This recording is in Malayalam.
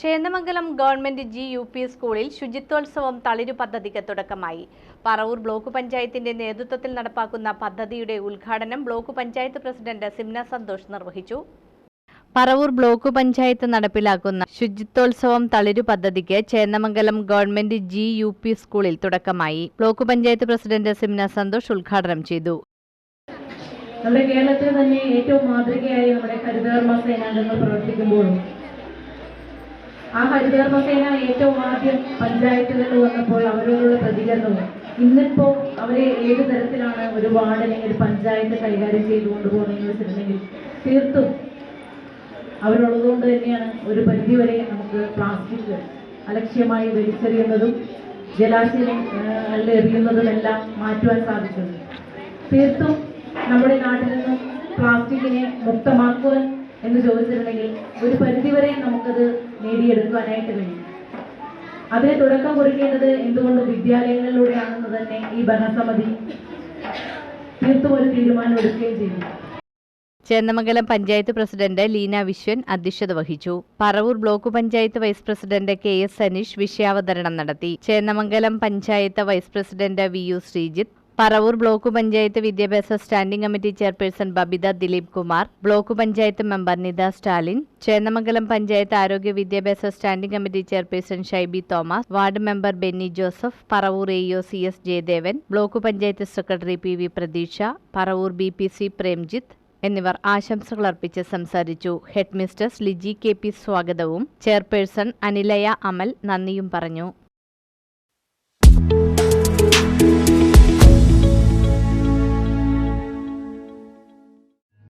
Chendamangalam government G U P സ്കൂളിൽ ശുചിത്വോത്സവം തളിരു പദ്ധതിക്ക് തുടക്കമായി. പറവൂർ ബ്ലോക്ക് പഞ്ചായത്തിന്റെ നേതൃത്വത്തിൽ നടപ്പാക്കുന്ന പദ്ധതിയുടെ ഉദ്ഘാടനം ബ്ലോക്ക് പഞ്ചായത്ത് പ്രസിഡന്റ് സിംന സന്തോഷ് നിർവഹിച്ചു. പറവൂർ ബ്ലോക്ക് പഞ്ചായത്ത് നടപ്പിലാക്കുന്ന ശുചിത്വോത്സവം തളിരു പദ്ധതിക്ക് Chendamangalam government G U P സ്കൂളിൽ തുടക്കമായി. ബ്ലോക്ക് പഞ്ചായത്ത് പ്രസിഡന്റ് സിംന സന്തോഷ് ഉദ്ഘാടനം ചെയ്തു. നമ്മുടെ കേരളത്തിൽ തന്നെ ഏറ്റവും മാതൃകയായി നമ്മുടെ ഹരിതകർമ്മ സേനാംഗങ്ങൾ പ്രവർത്തിക്കുമ്പോഴും ആ ഹരിധർമ്മസേന ഏറ്റവും ആദ്യം പഞ്ചായത്തുകളിൽ വന്നപ്പോൾ അവരോടുള്ള പ്രതികരണവും ഇന്നിപ്പോ അവരെ ഏത് തരത്തിലാണ് ഒരു വാർഡ് അല്ലെങ്കിൽ പഞ്ചായത്ത് കൈകാര്യം ചെയ്തു കൊണ്ടുപോകുന്നതെന്ന് വെച്ചിട്ടുണ്ടെങ്കിൽ തീർത്തും അവരുള്ളതുകൊണ്ട് തന്നെയാണ് ഒരു പരിധിവരെ നമുക്ക് പ്ലാസ്റ്റിക് അലക്ഷ്യമായി വലിച്ചെറിയുന്നതും ജലാശയങ്ങളിൽ എറിയുന്നതുമെല്ലാം മാറ്റുവാൻ സാധിച്ചത്. തീർത്തും നമ്മുടെ നാട്ടിൽ നിന്നും പ്ലാസ്റ്റിക്കിനെ മുക്തമാക്കുവാൻ എന്ന് ചോദിച്ചിട്ടുണ്ടെങ്കിൽ ഒരു പരിധിവരെ നമുക്കത് നേടിയെടുക്കാനായിട്ട് കഴിയും. അതിന് തുടക്കം കുറിക്കേണ്ടത് എന്തുകൊണ്ട് വിദ്യാലയങ്ങളിലൂടെയാണെന്ന് തന്നെ ഈ ഭരണസമിതി തീർത്തും ഒരു തീരുമാനം എടുക്കുകയും ചെയ്യുന്നു ചേന്നമംഗലം പഞ്ചായത്ത് പ്രസിഡന്റ് ലീന വിശ്വൻ അധ്യക്ഷത വഹിച്ചു. Paravur block panchayat vice president K S Saneesh വിഷയാവതരണം നടത്തി. Chendamangalam panchayat vice president V U Sreejith Paravur block panchayat വിദ്യാഭ്യാസ standing committee chairperson Babitha Dileep Kumar block panchayat member Nitha Stalin Chendamangalam panchayat ആരോഗ്യ വിദ്യാഭ്യാസ standing committee chairperson Shaibi Thomas ward member Benny Joseph Paravur A C S Jayadevan block panchayat secretary P V Pratheeksha Paravur B P C Premjith എന്നിവർ ആശംസകൾ അർപ്പിച്ച് സംസാരിച്ചു. ഹെഡ് ലിജി കെ പി സ്വാഗതവും ചെയർപേഴ്സൺ അനിലയ അമൽ നന്ദിയും പറഞ്ഞു.